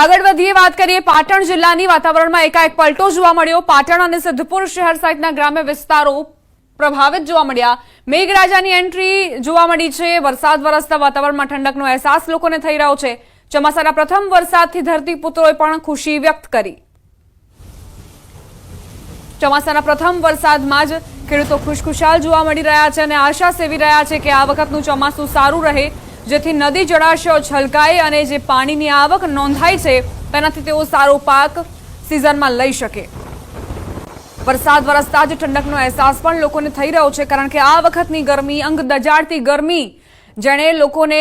આગળ વધીએ, વાત કરીએ પાટણ જિલ્લાની. વાતાવરણમાં એકાએક પલટો જોવા મળ્યો. પાટણ અને સિદ્ધપુર શહેર સહિતના ગ્રામ્ય વિસ્તારો પ્રભાવિત જોવા મળ્યા. મેઘરાજાની એન્ટ્રી જોવા મળી છે. વરસાદ વરસતા વાતાવરણમાં ઠંડકનો અહેસાસ લોકોને થઈ રહ્યો છે. ચોમાસાના પ્રથમ વરસાદથી ધરતીપુત્રોએ પણ ખુશી વ્યક્ત કરી. ચોમાસાના પ્રથમ વરસાદમાં જ ખેડૂતો ખુશખુશાલ જોવા મળી રહ્યા છે અને આશા સેવી રહ્યા છે કે આ વખતનું ચોમાસું સારું રહે. જેથી નદી જળાશયો છલકાય અને જે પાણીની આવક નોંધાય છે, તેનાથી તેઓ સારો પાક સિઝનમાં લઈ શકે. વરસાદ વરસતા જ ઠંડકનો અહેસાસ પણ લોકોને થઈ રહ્યો છે, કારણ કે આ વખતની ગરમી, અંગ દજાડતી ગરમી, જેણે લોકોને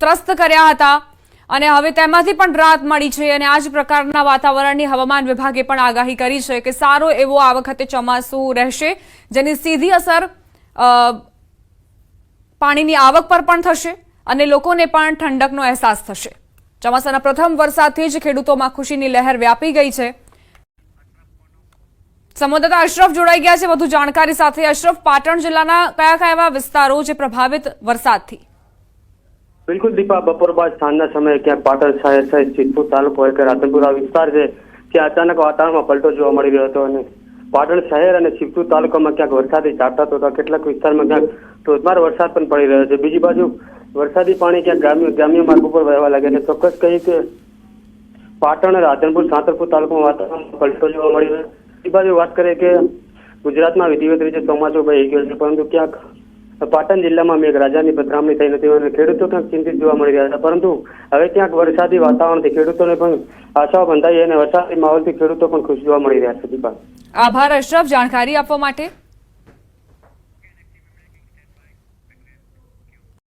ત્રસ્ત કર્યા હતા અને હવે તેમાંથી પણ રાહત મળી છે અને આ જ પ્રકારના વાતાવરણની હવામાન વિભાગે પણ આગાહી કરી છે કે સારો એવો આ વખતે ચોમાસું રહેશે, જેની સીધી અસર પાણીની આવક પર પણ થશે અને લોકોને પણ ઠંડકનો અહેસાસ થશે. ચોમાસાના પ્રથમ વરસાદથી જ ખેડૂતોમાં ખુશીની લહેર વ્યાપી ગઈ છે. સંવાદદાતા અશરફ જોડાઈ ગયા છે. વધુ જાણકારી સાથે અશરફ, પાટણ જિલ્લાના કયા કયા એવા વિસ્તારો જે પ્રભાવિત વરસાદથી? બિલકુલ દીપા, બપોર બાદ સાંજના સમયે ક્યાંક પાટણ શહેર સહિત સિદ્ધપુર તાલુકો કે રાધનપુરા વિસ્તાર છે ત્યાં અચાનક વાતાવરણમાં પલટો જોવા મળી રહ્યો હતો અને પાટણ શહેર અને સિદ્ધપુર તાલુકામાં ક્યાંક વરસાદી ઝાપટા તો કેટલાક વિસ્તારમાં ક્યાંક ધોધમાર વરસાદ પણ પડી રહ્યો છે. બીજી બાજુ વરસાદી પાણી ક્યાંક ગ્રામ્ય ગ્રામ્ય માર્ગ ઉપર વહેવા લાગે છે. ચોક્કસ કહી કે પાટણ, રાધનપુર, સાંતરપુર તાલુકામાં વાતાવરણ પલટો જોવા મળી રહ્યો બીજી બાજુ વાત કરીએ કે ગુજરાતમાં વિધિવત રીતે ચોમાસું વહી ગયું છે, પરંતુ ક્યાંક પાટણ જિલ્લામાં મેઘરાજાની પધરામણી થઈ નથી અને ખેડૂતો ક્યાંક ચિંતિત જોવા મળી રહ્યા હતા પરંતુ હવે ક્યાંક વરસાદી વાતાવરણથી ખેડૂતોને પણ આશાઓ બંધાઈ અને વરસાદી માહોલથી ખેડૂતો પણ ખુશ જોવા મળી રહ્યા છે. દીપા આભાર, અશરફ. જાણકારી આપવા માટે